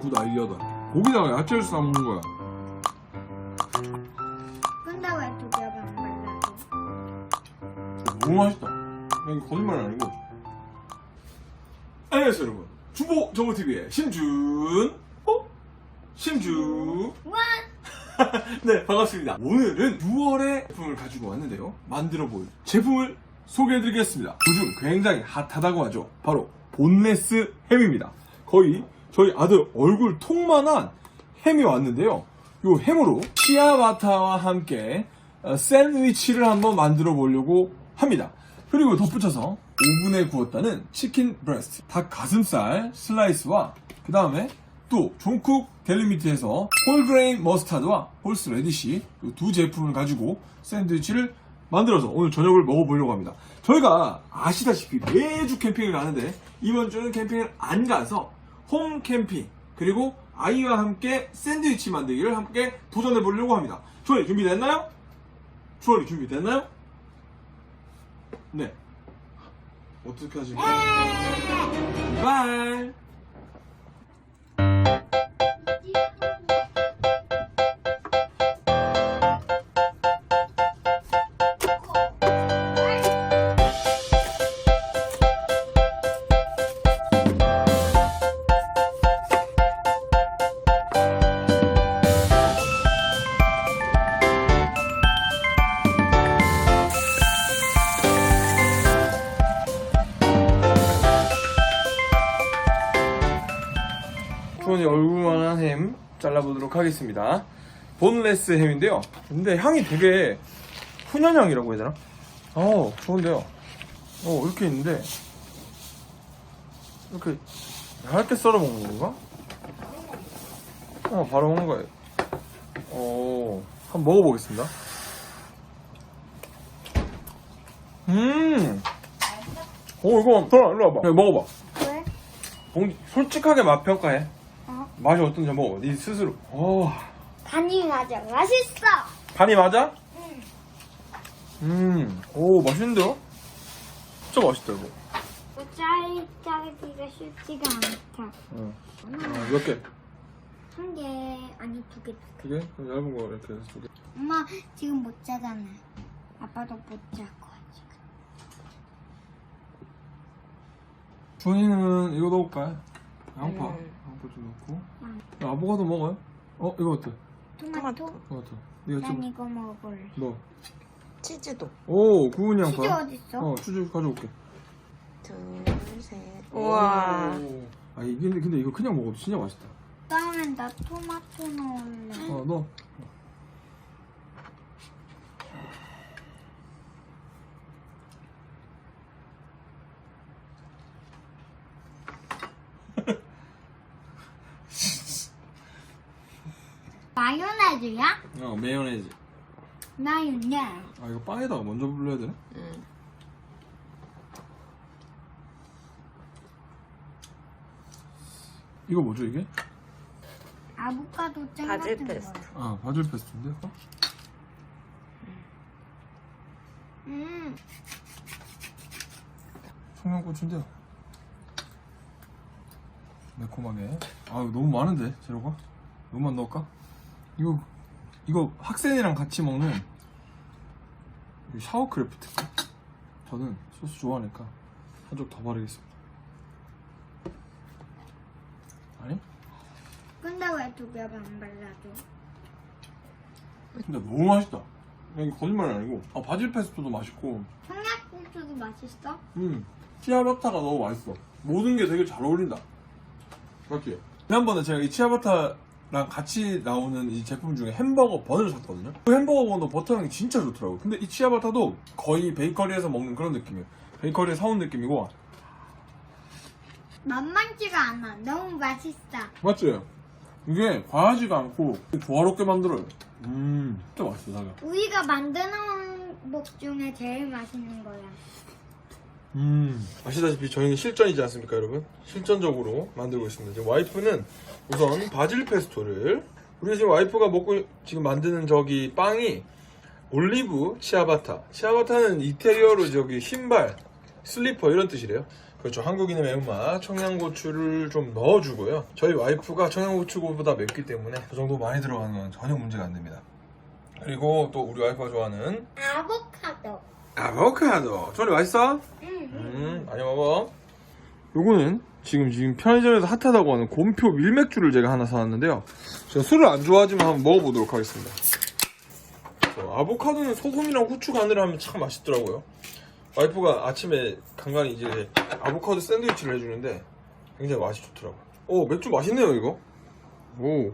굿 아이디어다. 고기다가 야채를 싸 먹는 거야. 근데 왜 두개 반발라줘? 너무 맛있다. 이거 거짓말 아니고. 안녕하세요 여러분. 주보 정보TV의 심준, 어? 심준. 와! 네, 반갑습니다. 오늘은 6월의 제품을 가지고 왔는데요. 만들어 볼 제품을 소개해드리겠습니다. 요즘 굉장히 핫하다고 하죠. 바로 본레스 햄입니다. 거의 저희 아들 얼굴 통만한 햄이 왔는데요. 이 햄으로 치아바타와 함께 어, 샌드위치를 한번 만들어 보려고 합니다. 그리고 덧붙여서 오븐에 구웠다는 치킨 브레스트, 닭 가슴살 슬라이스와 그 다음에 또 존쿡 델리미트에서 홀그레인 머스타드와 홀스 레디시 이두 제품을 가지고 샌드위치를 만들어서 오늘 저녁을 먹어보려고 합니다. 저희가 아시다시피 매주 캠핑을 가는데 이번 주는 캠핑을 안 가서 홈 캠핑 그리고 아이와 함께 샌드위치 만들기를 함께 도전해 보려고 합니다. 주원이 준비됐나요? 주원이 준비됐나요? 네. 어떻게 하실까요? 바이. 주원이 얼굴만한 햄 잘라보도록 하겠습니다. 본레스 햄인데요. 근데 향이 되게 훈연향이라고 해야 되나? 어, 좋은데요. 어, 이렇게 있는데 이렇게 얇게 썰어 먹는 건가? 어, 바로 먹는 거예요. 어, 한번 먹어보겠습니다. 음, 오, 이거, 더, 일로 와봐. 야, 먹어봐. 왜? 솔직하게 맛 평가해. 어? 맛이 어떤지 한번 먹어. 네 스스로. 어, 반이 맞아. 맛있어! 간이 맞아? 응. 음, 오, 맛있는데요? 진짜 맛있다, 이거. 짜리, 짜리기가 쉽지가 않다. 응. 아, 몇 개? 한 개, 아니 두 개. 두 개? 그럼 얇은 거 이렇게 해서 두 개. 엄마 지금 못 자잖아. 아빠도 못 자고 지금. 준이는 이거 넣을까요? 양파. 음. 양파 좀 넣고. 응. 야, 아보가도 먹어요? 어, 이거 어때? 토마토? 토마토. 이거 난좀 이거 먹을래. 넣어. 치즈도 오, 구운 양파. 치즈 어딨어? 어, 치즈 가져올게. 둘, 셋. 우와. 오. 아, 이게 근데, 근데 이거 그냥 먹어도 진짜 맛있다. 다음엔 나 토마토 넣을래. 어, 넣어. 마요네즈야? 어, 메요네즈. 마요네즈. 아, 이거 빵에다가 먼저 불러야 되나? 응. 이거 뭐죠, 이게? 아보카도 잼 바질 같은 페스토. 거. 아, 바질 페스토인데? 어? 음. 청양고추인데요. 매콤하게. 아, 이거 너무 많은데, 재료가? 이것만 넣을까? 이거, 이거 학생이랑 같이 먹는 이 샤워크래프트. 저는 소스 좋아하니까 한쪽 더 바르겠습니다. 아니? 근데 왜 두개 반발라줘? 근데 너무 맛있다. 야, 이거 거짓말 아니고. 아, 바질 페스토도 맛있고. 청양고추도 맛있어? 음, 치아바타가 너무 맛있어. 모든 게 되게 잘 어울린다. 맞지? 지난번에 제가 이 치아바타 랑 같이 나오는 이 제품 중에 햄버거 번을 샀거든요. 그 햄버거 번도 버터향이 진짜 좋더라고요. 근데 이 치아바타도 거의 베이커리에서 먹는 그런 느낌이에요. 베이커리에 사온 느낌이고. 만만치가 않아. 너무 맛있어. 맞지? 이게 과하지가 않고 조화롭게 만들어요. 음, 진짜 맛있어, 자기야. 우리가 만드는 복 중에 제일 맛있는 거야. 음. 아시다시피 저희는 실전이지 않습니까, 여러분? 실전적으로 만들고 있습니다. 지금 와이프는 우선 바질 페스토를 우리 지금 와이프가 먹고 지금 만드는 저기 빵이 올리브 치아바타. 치아바타는 이태리어로 저기 신발, 슬리퍼 이런 뜻이래요. 그렇죠. 한국인의 매운맛 청양고추를 좀 넣어주고요. 저희 와이프가 청양고추보다 맵기 때문에 그 정도 많이 들어가는 건 전혀 문제가 안 됩니다. 그리고 또 우리 와이프가 좋아하는 아보카도. 아보카도. 조리 맛있어? 응. 음, 많이 먹어. 요거는 지금 지금 편의점에서 핫하다고 하는 곰표 밀맥주를 제가 하나 사왔는데요. 제가 술을 안 좋아하지만 한번 먹어보도록 하겠습니다. 저 아보카도는 소금이랑 후추 간을 하면 참 맛있더라고요. 와이프가 아침에 간간히 이제 아보카도 샌드위치를 해주는데 굉장히 맛이 좋더라고요. 오, 맥주 맛있네요, 이거. 오,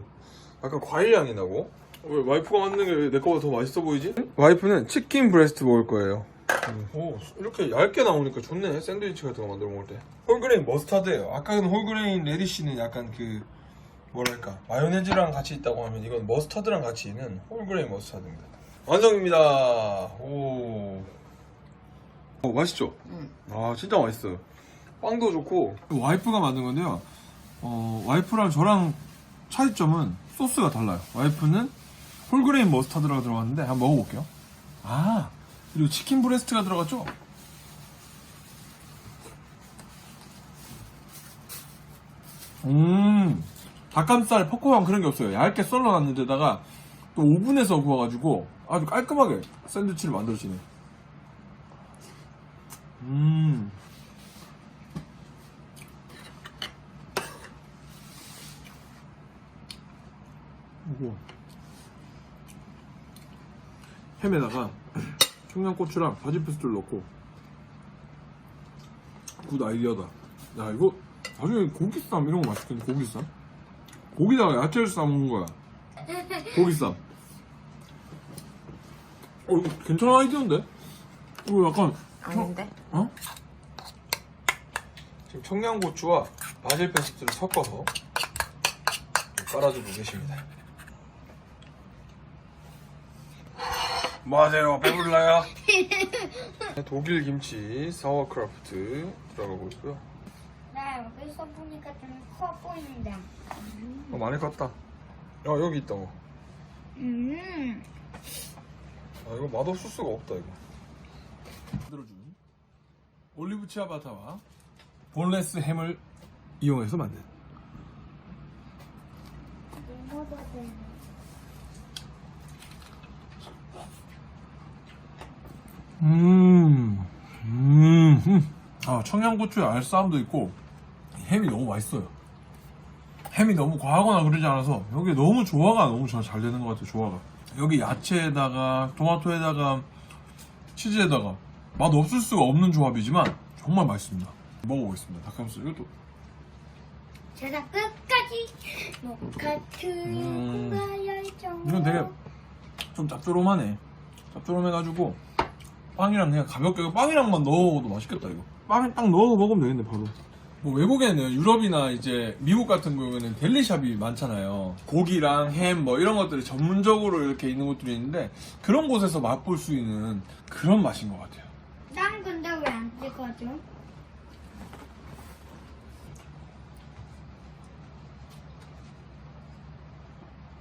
약간 과일 향이 나고. 왜 와이프가 만드는 게내 거보다 더 맛있어 보이지? 와이프는 치킨 브레스트 먹을 거예요. 오, 이렇게 얇게 나오니까 좋네. 샌드위치 같은 거 만들어 먹을 때. 홀그레인 머스타드예요. 아까는 홀그레인 레디쉬는 약간 그 뭐랄까 마요네즈랑 같이 있다고 하면 이건 머스타드랑 같이 있는 홀그레인 머스타드입니다. 완성입니다. 오. 어, 맛있죠? 응. 아, 진짜 맛있어요. 빵도 좋고. 와이프가 만든 건데요. 어, 와이프랑 저랑 차이점은 소스가 달라요. 와이프는 홀그레인 머스타드라고 들어갔는데 한번 먹어볼게요. 아, 그리고 치킨 브레스트가 들어갔죠? 음, 닭가슴살 포코랑 그런 게 없어요. 얇게 썰어놨는 데다가 또 오븐에서 구워가지고 아주 깔끔하게 샌드위치를 만들어지네. 음. 햄에다가 청양고추랑 바질 페스토를 넣고 굿 아이디어다. 야 이거 나중에 고기쌈 이런 거 맛있겠네 고기쌈. 고기다가 야채를 싸먹는 거야. 고기쌈. 어 이거 괜찮은 아이디어인데? 이거 약간 아닌데? 어? 지금 청양고추와 바질 페스트를 섞어서 깔아주고 계십니다. 뭐 하세요? 배불러요? 독일 김치 사워크라프트 들어가고 있고요. 나 여기서 보니까 좀 커 보인다. 어, 많이 컸다. 야, 여기 있다고. 음. 아, 이거 맛없을 수가 없다, 이거. 만들어준 올리브 치아바타와 본레스 햄을 이용해서 만든 먹어도 돼. 음, 음, 음. 아, 청양고추에 알싸함도 있고, 햄이 너무 맛있어요. 햄이 너무 과하거나 그러지 않아서, 여기 너무 조화가 너무 잘, 잘 되는 것 같아요, 조화가. 여기 야채에다가, 토마토에다가, 치즈에다가, 맛 없을 수가 없는 조합이지만, 정말 맛있습니다. 먹어보겠습니다. 닭가슴살. 이것도. 제가 끝까지 모카트 음. 공가열정. 이건 되게 좀 짭조름하네. 짭조름해가지고 빵이랑 그냥 가볍게 빵이랑만 넣어도 맛있겠다 이거. 빵에 딱 넣어서 먹으면 되겠네 바로. 뭐 외국에는 유럽이나 이제 미국 같은 경우에는 델리샵이 많잖아요. 고기랑 햄 뭐 이런 것들이 전문적으로 이렇게 있는 곳들이 있는데 그런 곳에서 맛볼 수 있는 그런 맛인 것 같아요. 난 근데 왜 안 찍어줘?